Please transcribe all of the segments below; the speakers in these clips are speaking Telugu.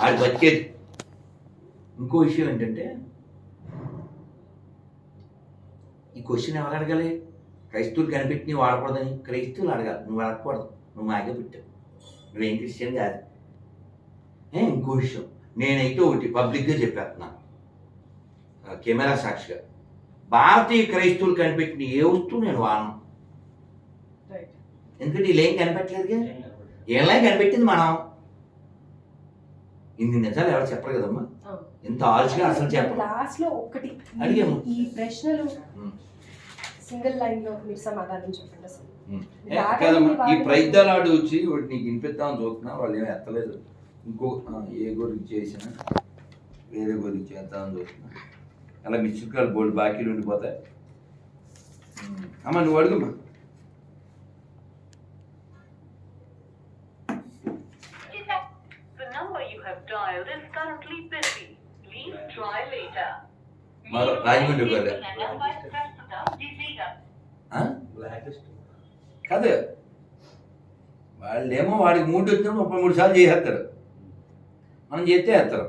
ఆడికి వచ్చేది ఇంకో విషయం ఏంటంటే ఈ క్వశ్చన్ ఎవరు అడగాలి? క్రైస్తవులు కనిపెట్టి నీవు వాడకూడదని క్రైస్తవులు అడగాలి. నువ్వు అడగకూడదు. నువ్వు మాగే పెట్టావు. నువ్వేం క్రిస్టియన్ కాదు. ఏ, ఇంకో విషయం. నేనైతే ఒకటి పబ్లిక్గా చెప్పేస్తున్నాను కెమెరా సాక్షిగా. భారతీయ క్రైస్తవులు కనిపెట్టిన ఏ వస్తువు నేను వాడను? ఎందుకంటే వీళ్ళు ఏం కనిపెట్టలేదు. ఏళ్ళే కనిపెట్టింది మనం. ఇన్ని నిజాలు ఎవరు చెప్పరు కదమ్మా. ఇంత ఆలోచన అసలు చెప్పరు. లాస్ట్లో ఒక్కటి ఈ- అడిగాము. ఈ ప్రశ్నలు. సింగిల్ లైన్లో మీరు సమాధానం చెప్పండి అసలు. ఈ ప్రయత్నాలు వచ్చి వాటి నీకు వినిపిద్దామని చూస్తున్నా వాళ్ళు ఏమి ఎత్తలేదు. ఇంకో ఏ గురించి చేసిన వేరే గురించి చేద్దామని చూస్తున్నా. అలా మిస్డ్ కాల్ బోల్డ్ బాకీలు ఉండిపోతాయి. అమ్మా నువ్వు అడుగుమా? రాజమండ్రి? కాదు. వాళ్ళేమో వాడికి మూడు వచ్చినా ముప్పై మూడు సార్లు చేసేస్తాడు మనం చేస్తే వేస్తారు.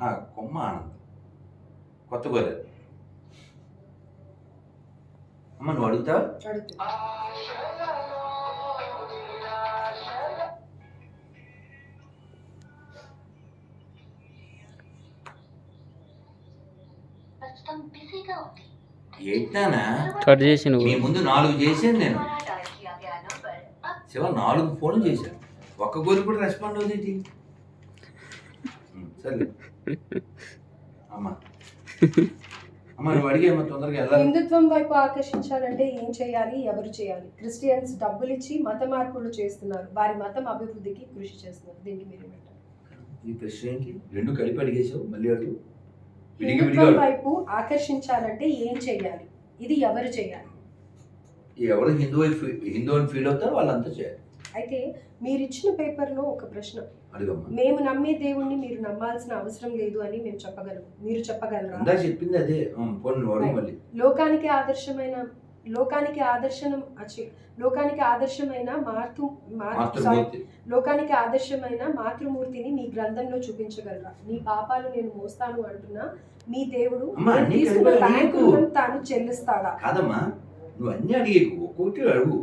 ఆ, కొమ్మ ఆనందం. కొత్త గోదావరి అమ్మ నువ్వు అడుగుతావా? కట్ చేసి మీ ముందు నాలుగు చేశాను నేను. శివ నాలుగు ఫోన్లు చేశాను ఒక్క గోరి కూడా రెస్పాండ్ అవుతుంది సరే అమ్మ. అమ్మ నువ్వు అడిగేమ్మా తొందరగా వెళ్ళాలి. హిందుత్వం వైపు ఆకర్షించాలంటే ఏం చేయాలి? ఎవరు చేయాలి? క్రిస్టియన్స్ డబ్బులు ఇచ్చి మత మార్పులు చేస్తున్నారు. వారి మతం అభివృద్ధికి కృషి చేస్తున్నారు. దీనికి మీరు ఈ ప్రశ్న ఏంటి రెండు కలిపి అడిగేసావు మళ్ళీ అడుగు. హిందుత్వం. వైపు ఆకర్షించాలంటే ఏం చేయాలి? ఇది ఎవరు చేయాలి? ఎవరు హిందూ హిందూ అని ఫీల్ అవుతారో వాళ్ళంతా చేయాలి. అయితే మీరు ఇచ్చిన పేపర్లో ఒక ప్రశ్న. మేము నమ్మే దేవుణ్ణి మీరు నమ్మాల్సిన అవసరం లేదు అని మేము చెప్పగలం మీరు చెప్పగలరా? చెప్పింది అదే. లోకానికి ఆదర్శమైన లోకానికి ఆదర్శనం లోకానికి ఆదర్శమైన మాతృమూర్తి. లోకానికి ఆదర్శమైన మాతృమూర్తిని మీ గ్రంథంలో చూపించగలరా? నీ పాపాలు నేను మోస్తాను అంటున్నా మీ దేవుడు తాను చెల్లిస్తాడా? కాదమ్మా నువ్వు అన్నీ అడిగేకు ఒక్కొక్కటి అడుగు.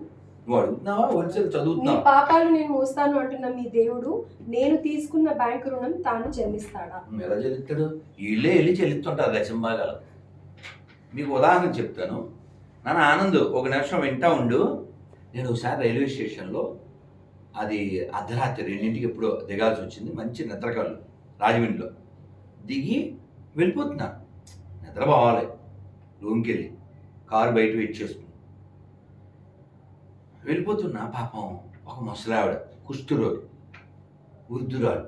నువ్వు అడుగుతున్నావా వరుసలు నీ పాపాలు నేను మోస్తాను అంటున్న మీ దేవుడు నేను తీసుకున్న బ్యాంకు రుణం తాను చెల్లిస్తాడా? ఎలా చెల్లిస్తాడు? వీళ్ళే వెళ్ళి చెల్లిస్తుంటారు భాగాలు మీకు ఉదాహరణ చెప్తాను. నాన్న ఆనంద్ ఒక నిమిషం వింటా ఉండు. నేను ఒకసారి రైల్వే స్టేషన్లో అది అర్ధరాత్రి రెండింటికి ఎప్పుడో దిగాల్సి వచ్చింది. మంచి నిద్రకళ్ళు రాజమండ్రిలో. దిగి వెళ్ళిపోతున్నా. నిద్ర పోవాలి. రూమ్కి వెళ్ళి కారు బయట వెయిట్ చేసుకుని వెళ్ళిపోతున్నా పాపం ఒక ముసలావిడ కుష్ఠరోగి వృద్ధురాలు.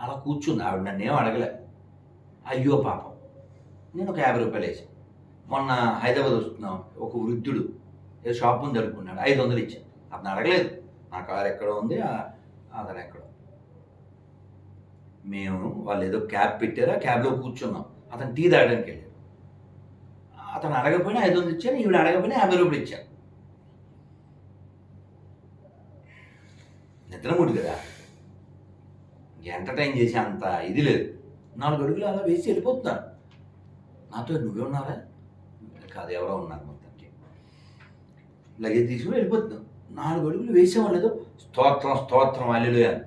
అలా కూర్చుంది. ఆవిడ నన్ను ఏం అడగలే. అయ్యో పాపం నేను ఒక యాభై రూపాయలు వేసాను మొన్న హైదరాబాద్ వస్తున్నాం. ఒక వృద్ధుడు ఏదో షాప్ ముందు జరుపుకున్నాడు ఐదు వందలు ఇచ్చాను అతను అడగలేదు. నా కారు ఎక్కడ ఉంది ఆ- అతను ఎక్కడ మేము వాళ్ళు ఏదో క్యాబ్ పెట్టారు? ఆ క్యాబ్లో కూర్చున్నాం. అతను టీ తాగడానికి వెళ్ళాడు. అతను అడగకపోయినా ఐదు వందలు ఇచ్చాను ఈవిడ అడగకపోయినా యాభై రూపాయలు ఇచ్చాను నిద్రముడు కదా. ఎంటర్టైన్ చేసే అంత ఇది లేదు. నాలుగు అడుగులు అలా వేసి వెళ్ళిపోతున్నాను నాతో నువ్వే ఉన్నారా కాదు ఎవరో ఉన్నారు మొత్తానికి లగేజ్ తీసుకుని వెళ్ళిపోతున్నాం. నాలుగు అడుగులు వేసేవాళ్ళు స్తోత్రం స్తోత్రం అల్లులు అని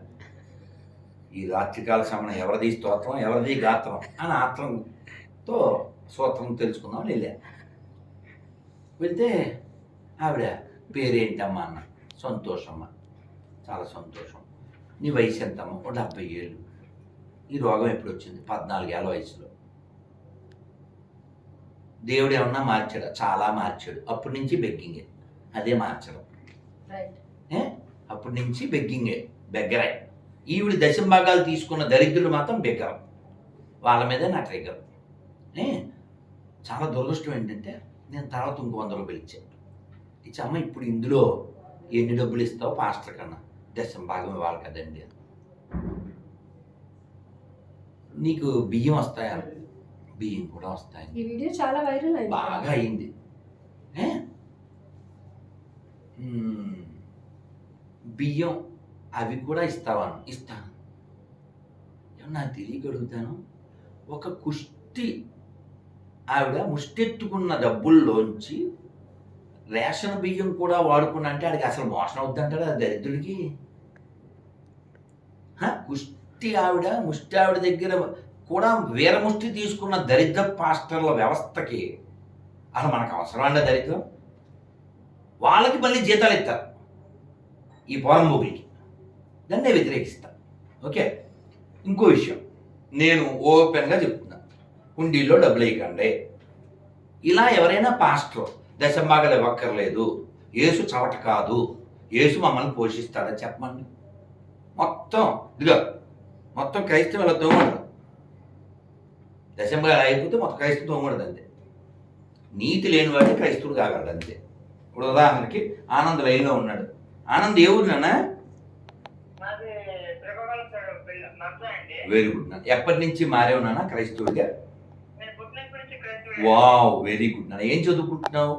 ఈ రాత్రికాల సమయం ఎవరిది స్తోత్రం ఎవరిది గాత్రం అని ఆత్రంతో స్తోత్రం తెలుసుకుందాం వెళ్ళా. వెళ్తే ఆవిడ పేరేంటమ్మా అన్న? సంతోషమ్మ. చాలా సంతోషం. నీ వయసు ఎంతమ్మా? ఒక డెబ్బై ఏళ్ళు. ఈ రోగం ఎప్పుడు వచ్చింది పద్నాలుగేళ్ళ వయసులో. దేవుడు ఏమన్నా మార్చాడా? చాలా మార్చాడు. అప్పటి నుంచి బెగ్గింగే అదే మార్చడం? అప్పటి నుంచి బెగ్గింగే బెగ్గరే ఈవిడ దశం భాగాలు తీసుకున్న దరిద్రులు మాత్రం బెగ్గరం వాళ్ళ మీదే నా ట్రిగర్? చాలా దురదృష్టం ఏంటంటే నేను తర్వాత ఇంకో వంద రూపాయలు ఇచ్చాను ఇచ్చామ్మ ఇప్పుడు ఇందులో ఎన్ని డబ్బులు ఇస్తావు పాస్టర్ కన్నా? దశం భాగం ఇవ్వాలి కదండి నీకు బియ్యం వస్తాయా? బియ్యం కూడా వస్తాయి ఈ వీడియో చాలా వైరల్ అయింది. బాగా అయింది. బియ్యం అవి కూడా ఇస్తావాను. ఇస్తాను నాకు తెలియక అడుగుతాను ఒక కుష్టి ఆవిడ ముష్టెత్తుకున్న డబ్బుల్లోంచి రేషన్ బియ్యం కూడా వాడుకున్నా అంటే ఆడికి అసలు మోసం అవుద్దంటాడు ఆ దరిద్రుడికి? కుష్టి ఆవిడ ముష్టి ఆవిడ దగ్గర కూడా వీరముష్టి తీసుకున్న దరిద్ర పాస్టర్ల వ్యవస్థకి అసలు మనకు అవసరం అండి దరిద్రం? వాళ్ళకి మళ్ళీ జీతాలు ఇస్తారు. ఈ పోరంబోగులకి దాన్ని నేను వ్యతిరేకిస్తా. ఓకే? ఇంకో విషయం. నేను ఓపెన్గా చెప్తున్నా. హుండీలో డబ్బులు వేయకండి. ఇలా ఎవరైనా పాస్టర్ దశంభాగాలు ఇవ్వక్కర్లేదు. యేసు చవట కాదు. యేసు మమ్మల్ని పోషిస్తాడని చెప్పమండి. మొత్తం ఇదిగో మొత్తం క్రైస్తవులతో తోమడదు దశంభాగాలు అయిపోతే మొత్తం క్రైస్తవ తోమడదు అంతే. నీతి లేని వాడే క్రైస్తవుడు కాగలడు అంతే. ఇప్పుడు ఉదాహరణకి ఆనంద్ లైన్లో ఉన్నాడు. ఆనంద్ ఏ ఊరు నాన్న మాది శ్రీకాకుళం సైడ్ పిల్ల నర్సా అండి వెరీ గుడ్. నాన్న ఎప్పటి నుంచి మారేవు నాన్న క్రైస్తవుడిగా? క్రైస్తవుడే. Wow very good. నాన్న ఏం చదువుకుంటున్నావు?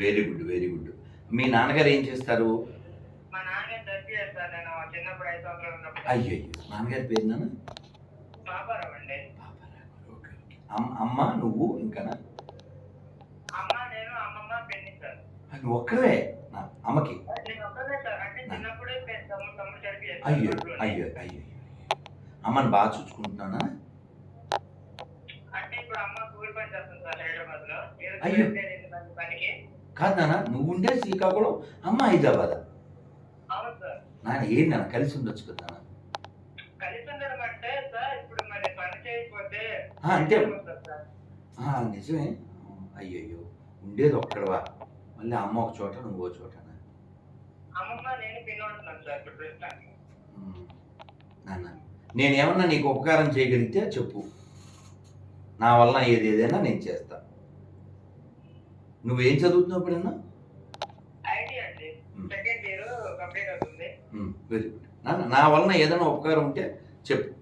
Very good very good. మీ నాన్నగారు ఏం చేస్తారు? అయ్యో నాన్నగారి పేరు నాన్న పాపారావు అండి ఓకే ఓకే అమ్మ అమ్మ నువ్వు ఇంకానా? అమ్మ నేను అమ్మమ్మ పెళ్ళి సార్. నువ్వు ఒక్కడే నా అమ్మకి? అయ్యో అయ్యో అయ్యో అమ్మని బాగా చూసుకుంటున్నానా? అయ్యో. కాదు నాన్న నువ్వు ఉండే శ్రీకాకుళం అమ్మ హైదరాబాద్? నాన్న ఏంటి నాన్న కలిసి ఉండొచ్చు కదా నాన్న కలిసి ఉండడం అంటే సార్ ఇప్పుడు మరి ఆ, నిజమే. అయ్యయ్యో ఉండేది ఒక్కడవా? మళ్ళీ అమ్మ ఒక చోట నువ్వు ఒక అమ్మమ్మ నేను. నాన్న నేనేమన్నా నీకు ఉపకారం చేయగలిగితే చెప్పు. నా వల్ల ఏది ఏదైనా నేను చేస్తా. నువ్వేం చదువుతున్నావు ఇప్పుడన్నా? Very good. నా వలన ఏదైనా ఉపకారం ఉంటే చెప్పు.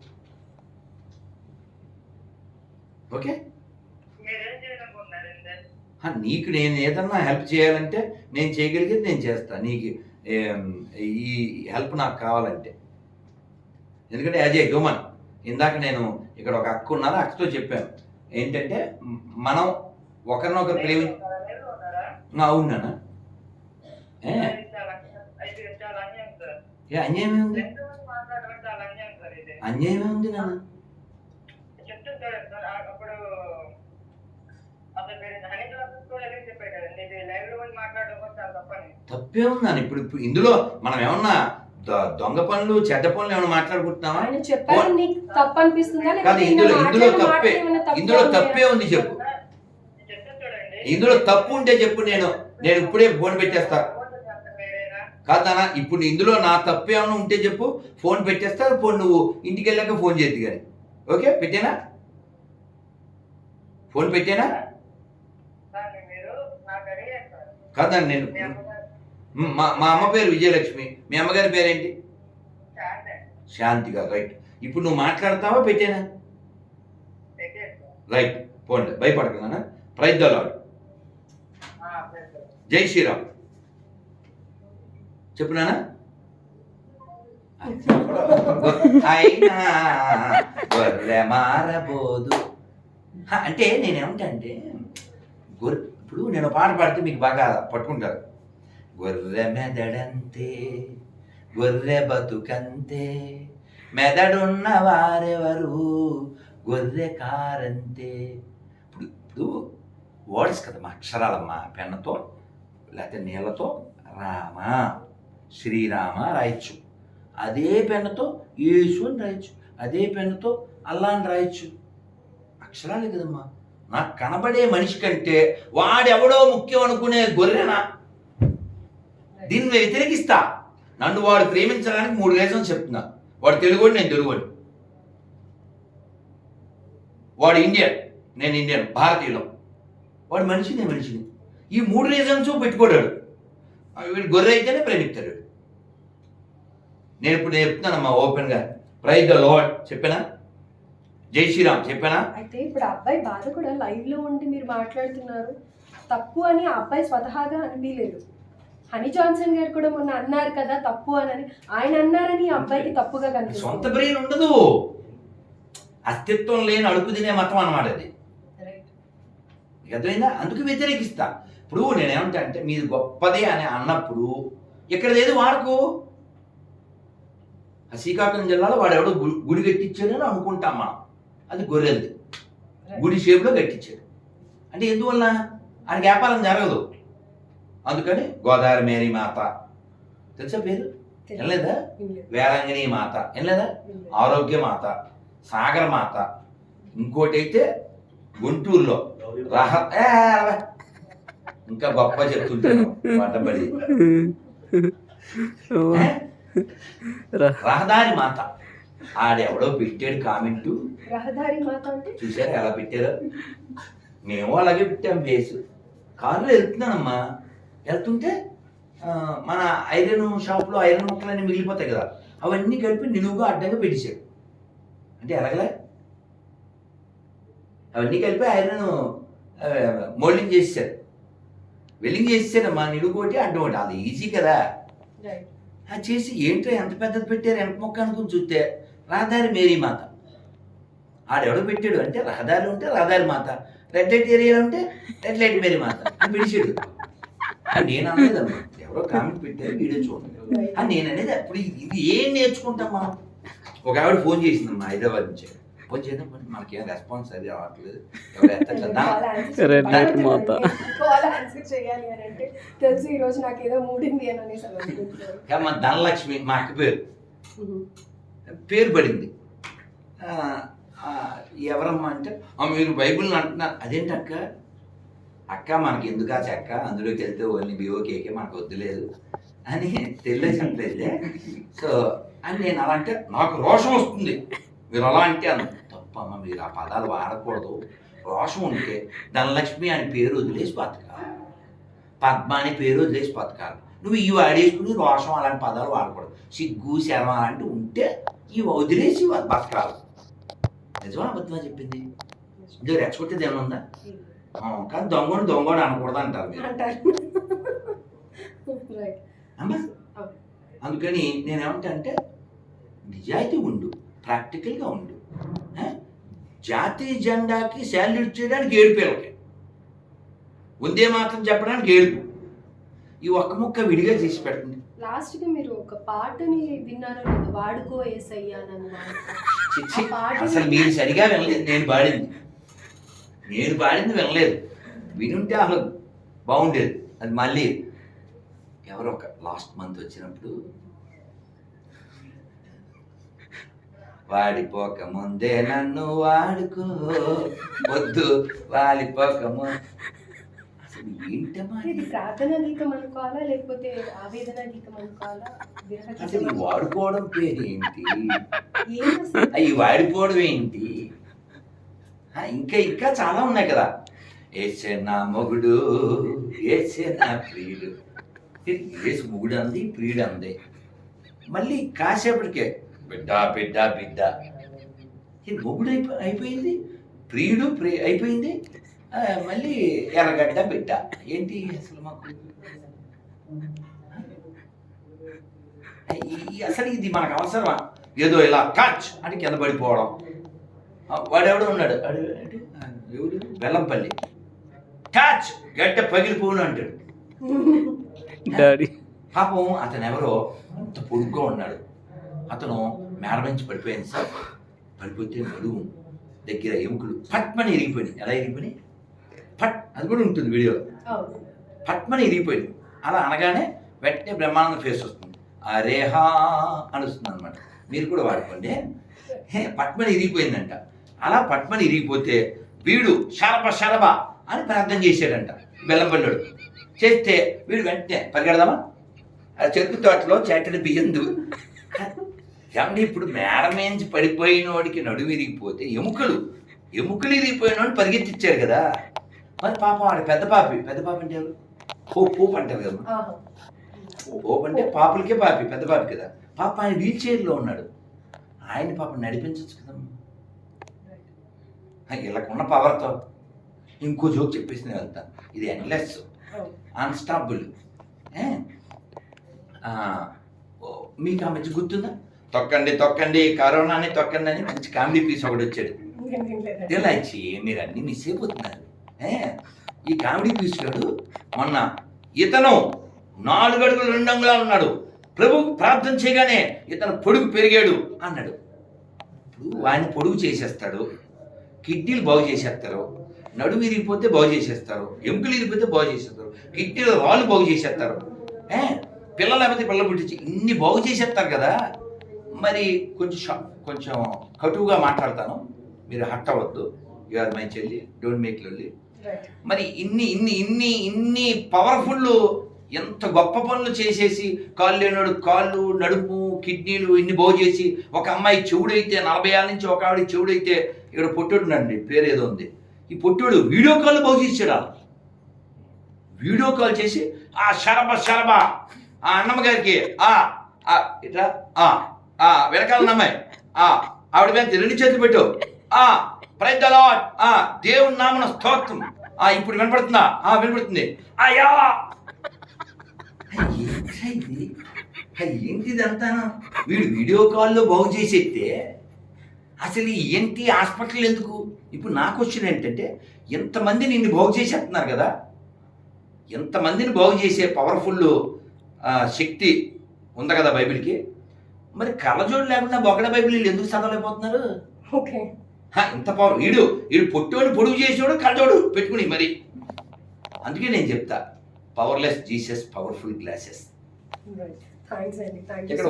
ఓకే? నీకు నేను ఏదన్నా హెల్ప్ చేయాలంటే నేను చేయగలిగేది నేను చేస్తా. నీకు ఈ హెల్ప్ నాకు కావాలంటే. ఎందుకంటే యాజ్ ఏ హ్యూమన్ ఇందాక నేను ఇక్కడ ఒక అక్క ఉన్నారు అక్కతో చెప్పాను. ఏంటంటే మనం ఒకరినొకరు ప్రేమి అవును ఏ? అది చాలా ఇది చాలా అన్యాయం సార్. ఏ అన్యాయం ఏముంది రెండు మంది మాట్లాడడం చాలా అన్యాయం సార్ ఇది. అన్యాయం ఏముంది నాన్న చెప్తాను చూడండి సార్ ఆ- అప్పుడు అసలు మీరు హనీ క్లాసెస్ కూడా వెళ్ళి చెప్పారు కదండి ఇది లైవ్లో ఉండి మాట్లాడడం కూడా చాలా తప్పని. తప్పే ఉందని. ఇప్పుడు ఇప్పుడు ఇందులో మనం ఏమన్నా దొ- దొంగ పనులు చెడ్డ పనులు ఏమైనా మాట్లాడుకుంటున్నావా ఆయన చెప్పారు నీకు తప్పు అనిపిస్తుందా కాదు, లేకపోతే ఇందులో- ఈయన ఇందులో మాట్లాడిన తప్పే. మాటలు ఏమైనా తప్పు ఇందులో ఉన్నాయా? తప్పే ఉంది చెప్పు. చూడండి. ఇందులో తప్పు ఉంటే చెప్పు నేను. నేను ఇప్పుడే ఫోన్ పెట్టేస్తా. మీరేనా? కాదు నాన్న ఇప్పుడు ఇందులో నా తప్పు ఏమైనా ఉంటే చెప్పు. ఫోన్ పెట్టేస్తా ఫోన్ నువ్వు ఇంటికి వెళ్ళాక ఫోన్ చేద్ది కానీ. ఓకే పెట్టేనా? ఫోన్ పెట్టేనా సార్ మీరు నాకు అడిగారు సార్ కాదు నాన్న నేను మీ అమ్మ పేరు విజయలక్ష్మి. మీ అమ్మగారి పేరేంటి? శాంతి శాంతి గారు రైట్. ఇప్పుడు నువ్వు మాట్లాడతావా పెట్టేనా? రైట్ పోండి భయపడకు నాన్న ప్రైజ్ ద లార్డ్. ఆ, సరే సార్ జై శ్రీరామ్. చెప్పు నాన్న. అయినా గొర్రె మారబోదు. అంటే నేనేమంటా అంటే గొర్రె ఇప్పుడు నేను పాట పాడితే మీకు బాగా పట్టుకుంటారు. గొర్రె మెదడంతే గొర్రె బతుకంతే మెదడున్న వారెవరు? గొర్రె కారంతే. ఇప్పుడు ఇప్పుడు వర్డ్స్ కదమ్మా అక్షరాలమ్మా పెన్నతో లేకపోతే నీళ్ళతో రామ శ్రీరామ రాయొచ్చు. అదే పెన్నుతో యేసు అని రాయొచ్చు. అదే పెన్నుతో అల్లా అని రాయొచ్చు. అక్షరాలే కదమ్మా. నాకు కనబడే మనిషి కంటే వాడెవడో ముఖ్యం అనుకునే గొర్రెనా దీన్ని వ్యతిరేకిస్తా నన్ను వాడు ప్రేమించడానికి మూడు రీజన్స్ చెప్తున్నా. వాడు తెలుగువాడు నేను తెలుగువాడు వాడు ఇండియన్ నేను ఇండియన్ భారతీయులం. వాడు మనిషి నేను మనిషిని. ఈ మూడు రీజన్స్ పెట్టుకోడాడు వీడు గొర్రె అయితేనే ప్రేమిస్తాడు. నేను ఇప్పుడు చెప్తున్నానమ్మా ఓపెన్గా. ప్రైజ్ ద లార్డ్ చెప్పానా? జై శ్రీరామ్ చెప్పానా? అయితే ఇప్పుడు అబ్బాయి బాధ కూడా లైవ్లో ఉండి మీరు మాట్లాడుతున్నారు. తప్పు అని ఆ అబ్బాయి స్వతహాగా అనిపించలేదు హనీ జాన్సన్ గారు కూడా మొన్న అన్నారు కదా తప్పు అని ఆయన అన్నారని అబ్బాయికి తప్పుగా సొంత కనిపిస్తుంది బ్రెయిన్ ఉండదు. అస్తిత్వం లేని అడుగు తినే మతం అన్నమాట అది. అర్థమైందా? అందుకు వ్యతిరేకిస్తా. ఇప్పుడు నేనేమంటా అంటే మీది గొప్పదే అని అన్నప్పుడు ఇక్కడ ఏది వాడుకో. శ్రీకాకుళం జిల్లాలో వాడు ఎవడో గుడి గుడి కట్టించాడని అనుకుంటాం మనం. అది గొర్రెలది. గుడి షేప్లో కట్టించాడు. అంటే ఎందువల్ల? ఆయన వ్యాపారం జరగదు. అందుకని గోదావరి మేరీ మాత. తెలుసా పేరు? వినలేదా. వేలంగిని మాత. వినలేదా. ఆరోగ్య మాత. సాగర మాత. ఇంకోటి అయితే గుంటూరులో. రహ. ఇంకా గొప్ప చెప్తుంటాను పడ్డబడి? రహదారి మాత. ఆడెవడో పెట్టాడు కామెంటు. రహదారి మాత అంటే? చూసారా ఎలా పెట్టారో? మేము అలాగే పెట్టాం బేస్ కారులో వెళ్తున్నానమ్మా. వెళ్తుంటే మన ఐరన్ షాప్లో ఐరన్ ముక్కలన్నీ మిగిలిపోతాయి కదా. అవన్నీ కలిపి నిలువుగా అడ్డంగా పెట్టేశాడు అంటే ఎలాగలే? అవన్నీ కలిపి ఐరన్ మోల్డింగ్ చేసేసారు వెల్డింగ్ చేసేసారమ్మా నిలువు ఒకటి అడ్డం ఒకటి అది ఈజీ కదా. చేసి ఏంటో ఎంత పెద్దది పెట్టారు? వెనక మొక్క అనుకుని చూస్తే రహదారి మేరీ మాత. ఆడెవడో పెట్టాడు అంటే రహదారి ఉంటే రహదారి మాత. రెడ్ లైట్ ఏరియా ఉంటే రెడ్ లైట్ మేరీ మాత. అని పిలిచాడు. నేను అనలేదమ్మా ఎవరో కామెంట్ పెట్టారు వీడియో చూడండి. అని నేను అనేది అప్పుడు ఇది- ఏం నేర్చుకుంటాం మనం ఒక ఆవిడ ఫోన్ చేసిందమ్మా హైదరాబాద్ నుంచి. ఫోన్ చేద్దాం మనకేం రెస్పాన్స్ అది రావట్లేదు. అంటే తెలుసు ఈ రోజు నాకు ఏదో మూడింది అని అనేసి ధనలక్ష్మి మా అక్క పేరు. పేరు పడింది ఎవరమ్మా అంటే మీరు బైబిల్ని అంటున్నారు అదేంటి అక్క? అక్క మనకి ఎందుకు ఆ చెక్క? అందులోకి వెళ్తే ఓన్లీ బిఓ కేకే మనకు వద్దులేదు అని తెలియజేయట్లేదులే సో అని నేను అలా అంటే నాకు రోషం వస్తుంది. మీరు అలా అంటే అన్న తప్పమ్మ మీరు ఆ పదాలు వాడకూడదు. రోషం ఉంటే ధనలక్ష్మి అని పేరు వదిలేసి బతకాలి. పద్మ అని పేరు వదిలేసి బతకాలి. నువ్వు ఇవి వాడేసుకుని రోషం అలాంటి పదాలు వాడకూడదు. సిగ్గు శర్మ అలాంటివి ఉంటే ఇవి వదిలేసి బతకాలి. నిజమా అబద్ధమా చెప్పింది? ఇందులో రెచ్చగొట్టేది ఏమైనా ఉందా? కానీ దొంగను దొంగను అనకూడదు అంటారు మీరు. అందుకని నేనేమంటా అంటే నిజాయితీ ఉండు ప్రాక్టికల్గా ఉండు? జాతీయ జెండాకి శాల్యూట్ చేయడానికి ఏడు పిల్లకి ఉందే మాత్రం చెప్పడానికి ఏడుపు ఈ ఒక్క ముక్క విడిగా తీసి పెట్టండి లాస్ట్గా మీరు ఒక పాటని విన్నారో వాడుకో ఏసయ్యా అసలు మీరు సరిగా వినలేదు. నేను పాడింది. నేను పాడింది వినలేదు. వినుంటే అసలు బాగుండేది. అది మళ్ళీ ఎవరో ఒక లాస్ట్ మంత్ వచ్చినప్పుడు వాడిపోక ముందే నన్ను వాడుకో వద్దు వాలిపోక ముందు. ఇది ఇది? ప్రార్థనా గీతం అనుకోవాలా లేకపోతే ఆవేదన గీతం అనుకోవాలా? విరహ అసలు ఈ వాడుకోవడం పేరు ఏంటి? అవి వాడిపోవడం ఏంటి? ఇంకా ఇంకా చాలా ఉన్నాయి కదా. ఏసే నా మొగుడు ఏసే నా ప్రియుడు. ఏసు మొగుడు అంది ప్రియుడు అంది. మళ్ళీ కాసేపటికే బిడ్డ బిడ్డ బిడ్డ. ఈ మొగుడు అయిపో అయిపోయింది? ప్రియుడు ప్రి అయిపోయింది? మళ్ళీ ఎర్రగడ్డ బిడ్డ. ఏంటి అసలు మాకు? అసలు ఇది మనకు అవసరమా? ఏదో ఇలా టచ్ అని కింద పడిపోవడం. వాడెవడో ఉన్నాడు. ఎవడు బెల్లంపల్లి. టచ్ గడ్డ పగిలిపోను అంటాడు. డాడీ. పాపం అతను ఎవరో అంత పొడుగ్గా ఉన్నాడు. అతను మేడ నుంచి పడిపోయింది సార్. పడిపోతే నడుము దగ్గర ఎముకలు పట్మని ఇరిగిపోయింది ఎలా ఇరిగిపోయి పట్ అది కూడా ఉంటుంది వీడియో పట్మని ఇరిగిపోయింది. అలా అనగానే వెంటనే బ్రహ్మానంద ఫేస్ వస్తుంది. అరేహా అని వస్తుంది అనమాట మీరు కూడా వాడుకోండి. హే, పట్మని ఇరిగిపోయిందంట. అలా పట్మని ఇరిగిపోతే వీడు శరభ శరభ అని ప్రార్థన చేశాడంట బెల్లంపల్లుడు చేస్తే వీడు వెంటనే పరిగెడదామా? చెరుకు తోటలో చెట్టడి బియ్యందు. ఏమంటే ఇప్పుడు మేడమేంచి పడిపోయిన వాడికి నడుము ఇరిగిపోతే ఎముకలు ఎముకలు ఇరిగిపోయిన వాడిని పరిగెత్తిచ్చారు కదా. మరి పాపం వాడు పెద్ద పాపి. పెద్ద పాపి అంటే ఎవరు? హోప్ హోప్ అంటారు కదా. హోప్ అంటే పాపులకే పాపి పెద్ద పాపి కదా. పాప ఆయన వీల్ చైర్లో ఉన్నాడు. ఆయన పాపం నడిపించవచ్చు కదమ్మా వీళ్ళకు ఉన్న పవర్తో ఇంకో జోక్ చెప్పేసి నేను వెళ్తాను. ఇది ఎండ్లెస్ అవును. అన్స్టాపుల్ మీకు ఆ మధ్య గుర్తుందా? తొక్కండి తొక్కండి కరోనాని తొక్కండి అని మంచి కామెడీ పీస్ ఒకటి వచ్చాడు. ఇలా ఇచ్చి? మీరు అన్ని మిస్ అయిపోతున్నారు. ఈ కామెడీ పీస్ గారు మొన్న ఇతను నాలుగు అడుగులు రెండు అంగుళాలు ఉన్నాడు. ప్రభు ప్రార్థన చేయగానే ఇతను పొడుగు పెరిగాడు అన్నాడు. ఇప్పుడు వాడిని పొడుగు చేసేస్తాడు. కిడ్నీలు బాగు చేసేస్తారు. నడుము విరిగిపోతే బాగు చేసేస్తారు. ఎముకలు విరిగిపోతే బాగు చేసేస్తారు. కిడ్నీలు రాళ్ళు బాగు చేసేస్తారు. ఏ? పిల్లలు లేకపోతే పిల్లలు పుట్టించి ఇన్ని బాగు చేసేస్తారు కదా. మరి కొంచెం కొంచెం కటువుగా మాట్లాడతాను. మీరు హట్టవద్దు అవ్వద్దు. యు ఆర్ మై చెల్లి. డోంట్ మేక్ లొల్లి. మరి ఇన్ని ఇన్ని ఇన్ని ఇన్ని పవర్ఫుల్ ఎంత గొప్ప పనులు చేసేసి కాళ్ళు లేనాడు కాళ్ళు నడుపు కిడ్నీలు ఇన్ని బాగు చేసి ఒక అమ్మాయి చెవుడైతే నలభై ఏళ్ళ నుంచి ఒక ఆవిడ చెవుడైతే ఇక్కడ పొట్టుడునండి పేరు ఏదో ఉంది. ఈ పొట్టుడు వీడియో కాల్ బాగు చేసాడు వీడియో కాల్ చేసి ఆ శరభ శరభ ఆ అన్నమ్మ గారికి ఆ ఆ, ఇట్లా ఆ వెనకాల నమ్మాయి ఆ ఆవిడ మీద రెండు చేతులు పెట్టు ఆ ప్రైజ్ ద ఆ దేవుని నామన స్తోత్రం. ఆ ఇప్పుడు వినపడుతుందా? ఆ వినపడుతుంది. అయ్యా ఏంటి ఇదంతా వీడు వీడియో కాల్లో బాగు చేసేస్తే అసలు ఈ ఏంటి హాస్పిటల్ ఎందుకు? ఇప్పుడు నా క్వశ్చన్ ఏంటంటే ఎంతమంది నిన్ను బాగు చేసేస్తున్నారు కదా? ఎంతమందిని బాగు చేసే పవర్ఫుల్ శక్తి ఉంది కదా బైబిల్కి? మరి కళ్ళజోడు లేకుండా బొగడ బైబిల్ వీళ్ళు ఎందుకు చదవలేకపోతున్నారు? ఓకే. ఇంత పవర్? వీడు వీడు పొట్టుని పొడుగు చేసేవాడు కళ్ళజోడు పెట్టుకుని మరి. అందుకే నేను చెప్తా పవర్లెస్ జీసస్ పవర్ఫుల్ గ్లాసెస్ ఇక్కడ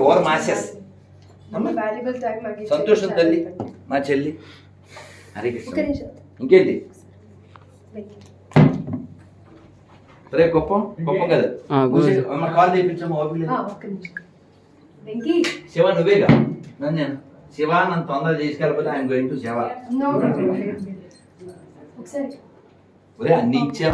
టైం మాకు సంతోషం తల్లి. మా చెల్లి. హరే కృష్ణ. ఇంకేంటి. రే గొప్ప? గొప్ప కదా? కాల్ చేయించమ్మా ఓపిక లేదు. ఆ, ఒక్క నిమిషం. వెంకీ. శివ నువ్వేగా? నన్ను నేను శివ నన్ను తొందరగా తీసుకెళ్ళిపోతే ఆయన గోయింగ్ టు శివ. ఒకసారి ఒరే అన్ని ఇచ్చావా